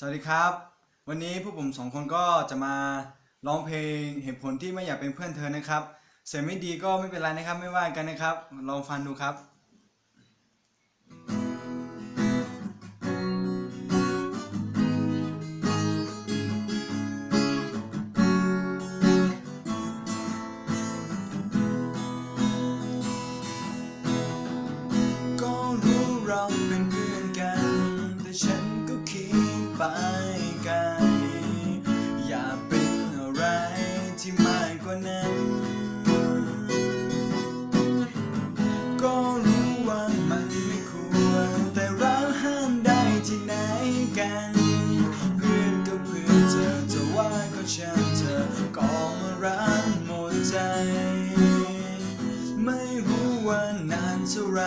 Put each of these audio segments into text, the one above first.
สวัสดีครับ วันนี้พวกผมสองคนก็จะมาร้องเพลงเหตุผลที่ไม่อยากเป็นเพื่อนเธอนะครับ เสียงไม่ดีก็ไม่เป็นไรนะครับ ไม่ว่ากันนะครับ ลองฟังดูครับ ว่านั้น ก็รู้ว่ามันไม่ควร แต่เราห้ามได้ที่ไหนกัน เพื่อนก็เพื่อนเธอจะว่าก็ช่างเธอก็มารักหมดใจ ไม่รู้ว่านานเท่าไร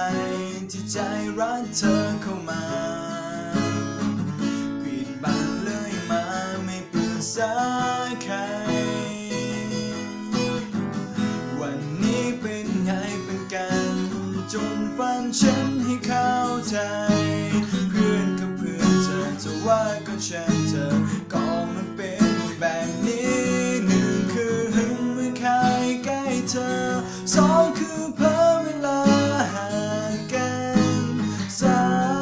ที่ใจรักเธอเข้ามา ฉันให้เข้าใจ เพื่อนก็เพื่อนเธอจะว่าก็ช่างเธอก็มันเป็นแบบนี้หนึ่งคือหึงเมื่อใครใกล้เธอสองคือเพ้อเวลาห่างกันสา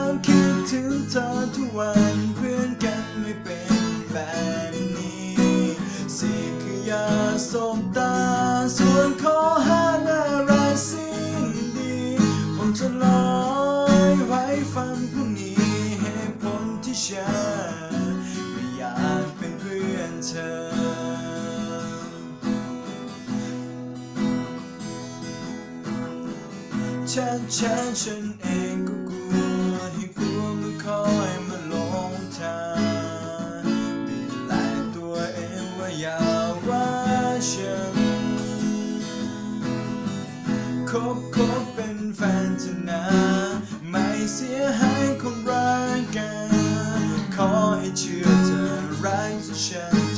มคิดถึงเธอทุกวันเพื่อนกันไม่เป็นแบบนี้สี่คืออย่าสบตา จะลอยไว้ฟังพรุ่งนี้เหตุผลที่ฉันไม่อยากเป็นเพื่อนเธอชักช้าฉันเองก็กลัวให้กลัวมันคอยมาหลงทางบิดแลตัวเองว่าอย่าว่าฉันคบคบ อให้เชื่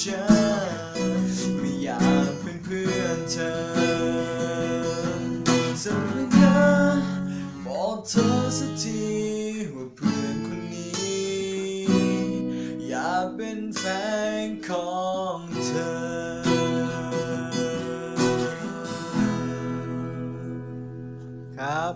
ฉันไม่อยากเป็นเพื่อนเธอสัญญาบอกเธอสักทีว่าเพื่อนคนนี้ อยากเป็นแฟนของเธอ